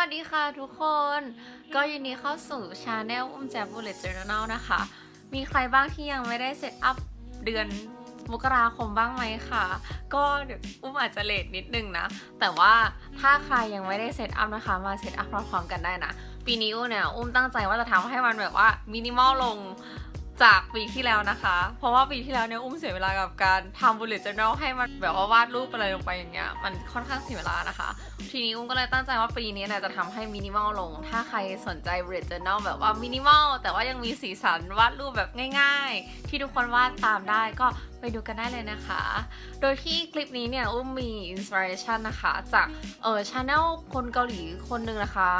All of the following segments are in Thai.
วัสดีค่ะทุกคน ก็ยินดีเข้าสู่ชาแนลอุ้มแจบูเลตเจอร์นลนะคะ มีใครบ้างที่ยังไม่ได้เซตอัพเดือนมกราคมบ้างไหมคะก็เดี๋ยวอุ้มอาจจะเลทนิดนึงนะ แต่ว่าถ้าใครยังไม่ได้เซตอัพนะคะมาเซตอัพพร้อมๆกันได้นะ ปีนี้อุ้มเนี่ยอุ้มตั้งใจว่าจะทำให้มันแบบว่ามินิมอลลง จากปีที่แล้วนะคะ เพราะว่าปีที่แล้วเนี่ยอุ้มเสียเวลากับการทำบุลเลต journal ให้มันแบบว่าวาดรูปอะไรลงไปอย่างเงี้ยมันค่อนข้างเสียเวลานะคะ ทีนี้อุ้มก็เลยตั้งใจว่าปีนี้เนี่ยจะทำให้มินิมอลลง ถ้าใครสนใจ bullet journal แบบว่ามินิมอลแต่ว่ายังมีสีสันวาดรูปแบบง่าย ๆ ที่ทุกคนวาดตามได้ก็ไปดูกันได้เลยนะคะ โดยที่คลิปนี้เนี่ยอุ้มมีอินสปิเรชันนะคะจากเออชาแนลคนเกาหลีคนหนึ่งนะคะ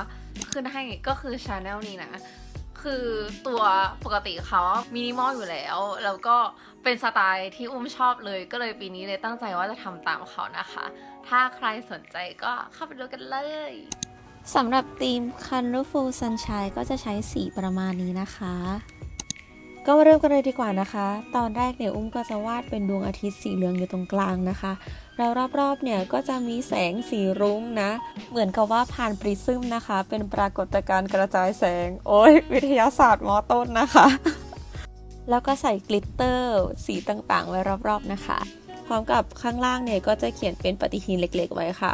ขึ้นให้ก็คือชาแนลนี้นะ คือตัวปกติเขามินิมอลอยู่แล้ว แล้วก็เป็นสไตล์ที่อุ้มชอบเลยก็เลยปีนี้เลยตั้งใจว่าจะทำตามเขานะคะ ถ้าใครสนใจก็เข้าไปดูกันเลยสำหรับธีม Colorful Sunshine ก็จะใช้สีประมาณนี้นะคะ ก็มาเริ่มกันเลยดีกว่านะคะ ตอนแรกเนี่ยอุ้มก็จะวาดเป็นดวงอาทิตย์สีเหลืองอยู่ตรงกลางนะคะแล้วรอบๆเนี่ยก็จะมีแสงสีรุ้งนะ เหมือนกับว่าผ่านปริซึมนะคะ เป็นปรากฏการณ์กระจายแสง โอ้ยวิทยาศาสตร์มอต้นนะคะ แล้วก็ใส่กลิตเตอร์สีต่างๆ ไว้รอบๆนะคะ พร้อมกับข้างล่างเนี่ยก็จะเขียนเป็นปฏิทินเล็กๆ ไว้ค่ะ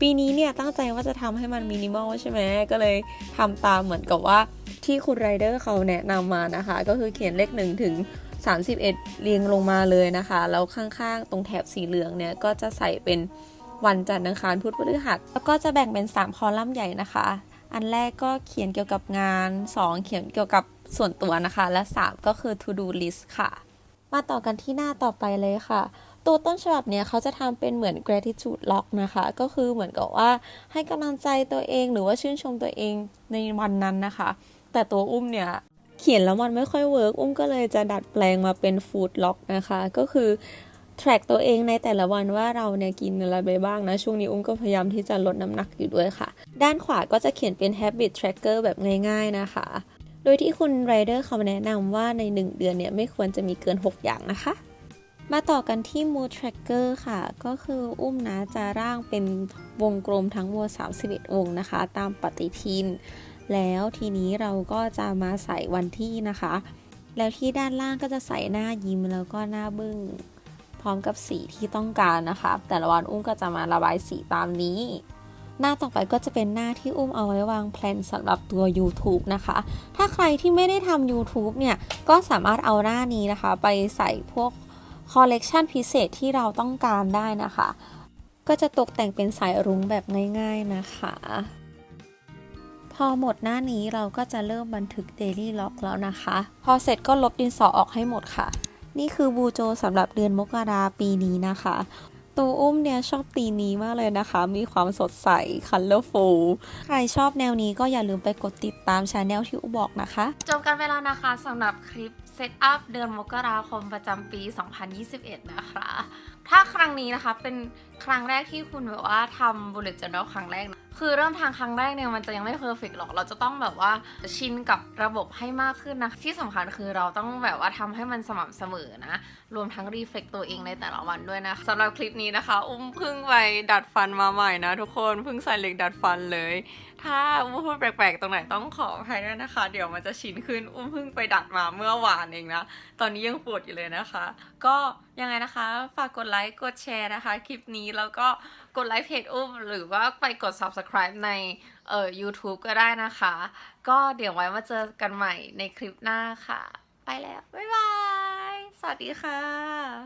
ปีนี้เนี่ยตั้งใจว่าจะทำให้มันมินิมอลใช่ไหมก็เลยทำตามเหมือนกับว่าที่คุณไรเดอร์เขาแนะนำมานะคะ ก็คือเขียนเลข1ถึง31 เรียงลงมาเลยนะคะ แล้วข้างๆ ตรงแถบสีเหลืองเนี่ย ก็จะใส่เป็นวันจันทร์อังคารพุธพฤหัส แล้วก็จะแบ่งเป็น 3 คอลัมน์ใหญ่นะคะ อันแรกก็เขียนเกี่ยวกับงาน 2 เขียนเกี่ยวกับส่วนตัวนะคะ และ 3 ก็คือ to do list ค่ะ มาต่อกันที่หน้าต่อไปเลยค่ะ ตัวต้นฉบับเนี่ยเขาจะทำเป็นเหมือน gratitude log นะคะ ก็คือเหมือนกับว่าให้กำลังใจตัวเองหรือว่าชื่นชมตัวเองในวันนั้นนะคะ แต่ตัวอุ้มเนี่ยเขียนแล้วมันไม่ค่อยเวิร์กอุ้มก็เลยจะดัดแปลงมาเป็น food log นะคะ ก็คือ track ตัวเองในแต่ละวันว่าเราเนี่ยกินอะไรไปบ้างนะ ช่วงนี้อุ้มก็พยายามที่จะลดน้ำหนักอยู่ด้วยค่ะ ด้านขวาก็จะเขียนเป็น habit tracker แบบง่ายๆนะคะ โดยที่คุณไรเดอร์เขาแนะนำว่าใน 1 เดือนเนี่ยไม่ควรจะมีเกิน 6 อย่างนะคะ มาต่อกันที่ mood tracker ค่ะ ก็คืออุ้มนะจะร่างเป็นวงกลมทั้งหมด31 วงนะคะ ตามปฏิทิน แล้วทีนี้เราก็จะมาใส่วันที่นะคะ แล้วที่ด้านล่างก็จะใส่หน้ายิ้มแล้วก็หน้าบึ้ง พร้อมกับสีที่ต้องการนะคะ แต่ละวันอุ้มก็จะมาระบายสีตามนี้ หน้าต่อไปก็จะเป็นหน้าที่อุ้มเอาไว้วางแพลนสำหรับตัว YouTube นะคะ ถ้าใครที่ไม่ได้ทำ YouTube เนี่ย ก็สามารถเอาหน้านี้นะคะ ไปใส่พวก คอลเลกชันพิเศษที่เราต้องการได้นะคะ ก็จะตกแต่งเป็นสายรุ้งแบบง่ายๆนะคะ พอหมดหน้านี้เราก็จะเริ่มบันทึก Daily Log แล้วนะคะ พอเสร็จก็ลบดินสอออกให้หมดค่ะ นี่คือบูโจสำหรับเดือนมกราปีนี้นะคะตัวอุ้มเนี่ยชอบตีนี้มากเลยนะคะ มีความสดใส colorful ใครชอบแนวนี้ก็อย่าลืมไปกดติดตามช anel ที่อุบอกนะคะ จบกันไปแล้วนะคะสำหรับคลิป เซตอัพเดือนมกราคมประจำปี 2021 นะคะ ถ้าครั้งนี้นะคะเป็นครั้งแรกที่คุณแบบว่าทำ bullet journal ครั้งแรกนะคือเริ่มทางครั้งแรกเนี่ยมันจะยังไม่เพอร์เฟกหรอก เราจะต้องแบบว่าชินกับระบบให้มากขึ้นนะ ที่สำคัญคือเราต้องแบบว่าทำให้มันสม่ำเสมอนะ รวมทั้งรีเฟกตัวเองในแต่ละวันด้วยนะสำหรับคลิปนี้นะคะ อุ้มพิ่งไปดัดฟันมาใหม่นะทุกคนพิ่งใส่เหล็กดัดฟันเลย ถ้าอุ้มพูดแปลกๆ ตรงไหนต้องขออภัยด้วยนะคะ เดี๋ยวมันจะชินขึ้นอุ้มพิ่งไปดัดมาเมื่อวานเองนะ ตอนนี้ยังปวดอยู่เลยนะคะ ก็ยังไงนะคะ ฝากกดไลค์กดแชร์นะคะ คลิปนี้แล้วก็ กดไลค์เพจอุ้ม หรือว่าไปกด subscribe ในเอ่อ YouTube ก็ได้นะคะ ก็เดี๋ยวไว้มาเจอกันใหม่ในคลิปหน้าค่ะ ไปแล้ว บ๊ายบาย สวัสดีค่ะ